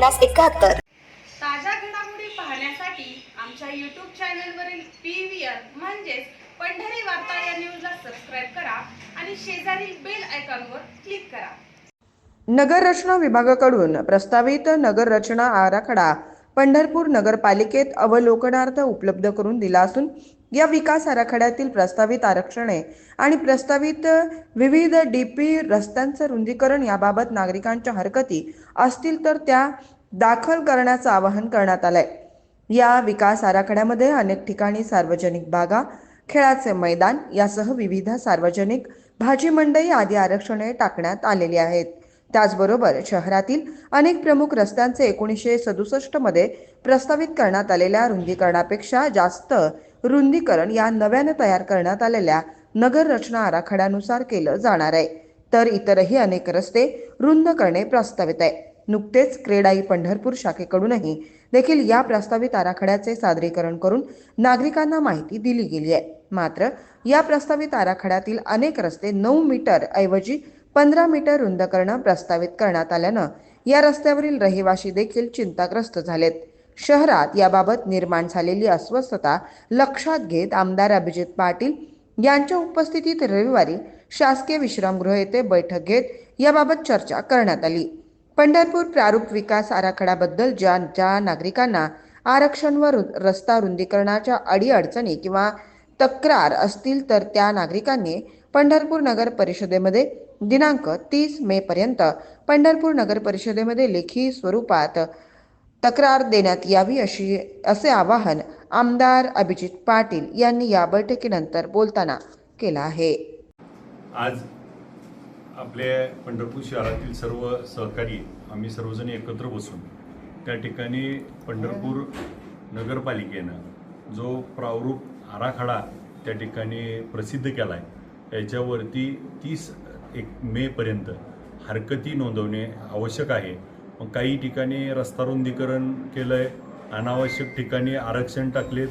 पन्नास एकाहत्तर. ताज्या घडामोडी पाहण्यासाठी आमच्या यूट्यूब चॅनलवरील पी व्ही आर म्हणजेच पंढरी वार्ता या न्यूजला सबस्क्राईब करा आणि शेजारील बेल आयकॉनवर क्लिक करा. नगर रचना विभागाकडून प्रस्तावित नगर रचना आराखडा पंढरपूर नगरपालिकेत अवलोकनार्थ उपलब्ध करून दिला असून या विकास आराखड्यातील प्रस्तावित आरक्षणे आणि प्रस्तावित विविध डी पी रस्त्यांचं रुंदीकरण याबाबत नागरिकांच्या हरकती असतील तर त्या दाखल करण्याचं आवाहन करण्यात आलंय. या विकास आराखड्यामध्ये अनेक ठिकाणी सार्वजनिक बागा खेळाचे मैदान यासह विविध सार्वजनिक भाजी मंडई आदी आरक्षणे टाकण्यात आलेली आहेत. त्याचबरोबर शहरातील अनेक प्रमुख रस्त्यांचे एकोणीसशे सदुसष्टमध्ये प्रस्तावित करण्यात आलेल्या रुंदीकरणापेक्षा जास्त रुंदीकरण या नव्याने तयार करण्यात आलेल्या नगर रचना आराखड्यानुसार केलं जाणार आहे. तर इतरही अनेक रस्ते रुंद करणे प्रस्तावित आहे. नुकतेच क्रेडाई पंढरपूर शाखेकडूनही देखील या प्रस्तावित आराखड्याचे सादरीकरण करून नागरिकांना माहिती दिली गेली आहे. मात्र या प्रस्तावित आराखड्यातील अनेक रस्ते नऊ मीटर ऐवजी पंधरा मीटर रुंद करणं प्रस्तावित करण्यात आल्यानं या रस्त्यावरील रहिवासी देखील चिंताग्रस्त झालेत. शहरात याबाबत निर्माण झालेली अस्वस्थता लक्षात घेत आमदार अभिजित पाटील यांच्या उपस्थितीत रविवारी शासकीय विश्रामगृह येथे बैठक घेत याबाबत चर्चा करण्यात आली. पंढरपूर प्रारूप विकास आराखड्याबद्दल ज्या ज्या नागरिकांना आरक्षण व रस्ता रुंदीकरणाच्या अडीअडचणी किंवा तक्रार असतील तर त्या नागरिकांनी पंढरपूर नगर परिषदेमध्ये दिनांक तीस मे पर्यंत पंढरपूर नगर परिषदेमध्ये लेखी स्वरूपात तक्रार देण्यात यावी अशी असे आवाहन आमदार अभिजित पाटील यांनी या बैठकीनंतर बोलताना केलं आहे. आज आपले पंढरपूर शहरातील सर्व सहकारी आम्ही सर्वजण एकत्र बसून त्या ठिकाणी पंढरपूर नगरपालिकेनं जो प्रारूप आराखडा त्या ठिकाणी प्रसिद्ध केला आहे याच्यावरती तीस एक मेपर्यंत हरकती नोंदवणे आवश्यक आहे. मग काही ठिकाणी रस्ता रुंदीकरण केलं आहे अनावश्यक ठिकाणी आरक्षण टाकलेत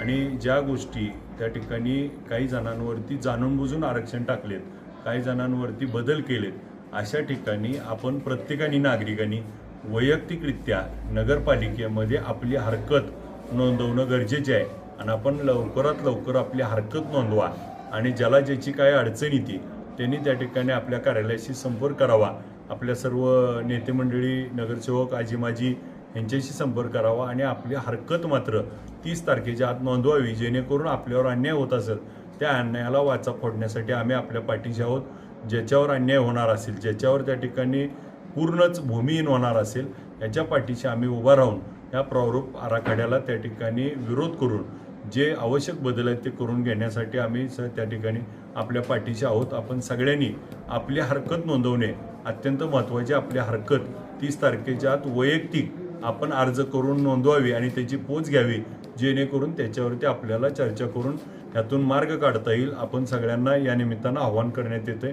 आणि ज्या गोष्टी त्या ठिकाणी काही जणांवरती जाणून बुजून आरक्षण टाकलेत काही जणांवरती बदल केलेत अशा ठिकाणी आपण प्रत्येकाने नागरिकांनी वैयक्तिकरित्या नगरपालिकेमध्ये आपली हरकत नोंदवणं गरजेचे आहे आणि आपण लवकरात लवकर आपली हरकत नोंदवा आणि ज्याला ज्याची काय अडचण येते त्यांनी त्या ठिकाणी आपल्या कार्यालयाशी संपर्क करावा. आपल्या सर्व नेते मंडळी नगरसेवक आजीमाजी यांच्याशी संपर्क करावा आणि आपली हरकत मात्र तीस तारखेच्या आत नोंदवावी जेणेकरून आपल्यावर अन्याय होत असेल त्या अन्यायाला वाचा फोडण्यासाठी आम्ही आपल्या पाठीशी आहोत. ज्याच्यावर अन्याय होणार असेल ज्याच्यावर त्या ठिकाणी पूर्णच भूमिहीन होणार असेल याच्या पाठीशी आम्ही उभा राहून या प्रारूप आराखड्याला त्या ठिकाणी विरोध करून जे आवश्यक बदल आहेत ते करून घेण्यासाठी आम्ही स त्या ठिकाणी आपल्या पाठीशी आहोत. आपण सगळ्यांनी आपली हरकत नोंदवणे अत्यंत महत्त्वाची आपली हरकत. तीस तारखेच्या आत वैयक्तिक आपण अर्ज करून नोंदवावी आणि त्याची पोच घ्यावी जेणेकरून त्याच्यावरती आपल्याला चर्चा करून यातून मार्ग काढता येईल. आपण सगळ्यांना या निमित्तानं आव्हान करण्यात येते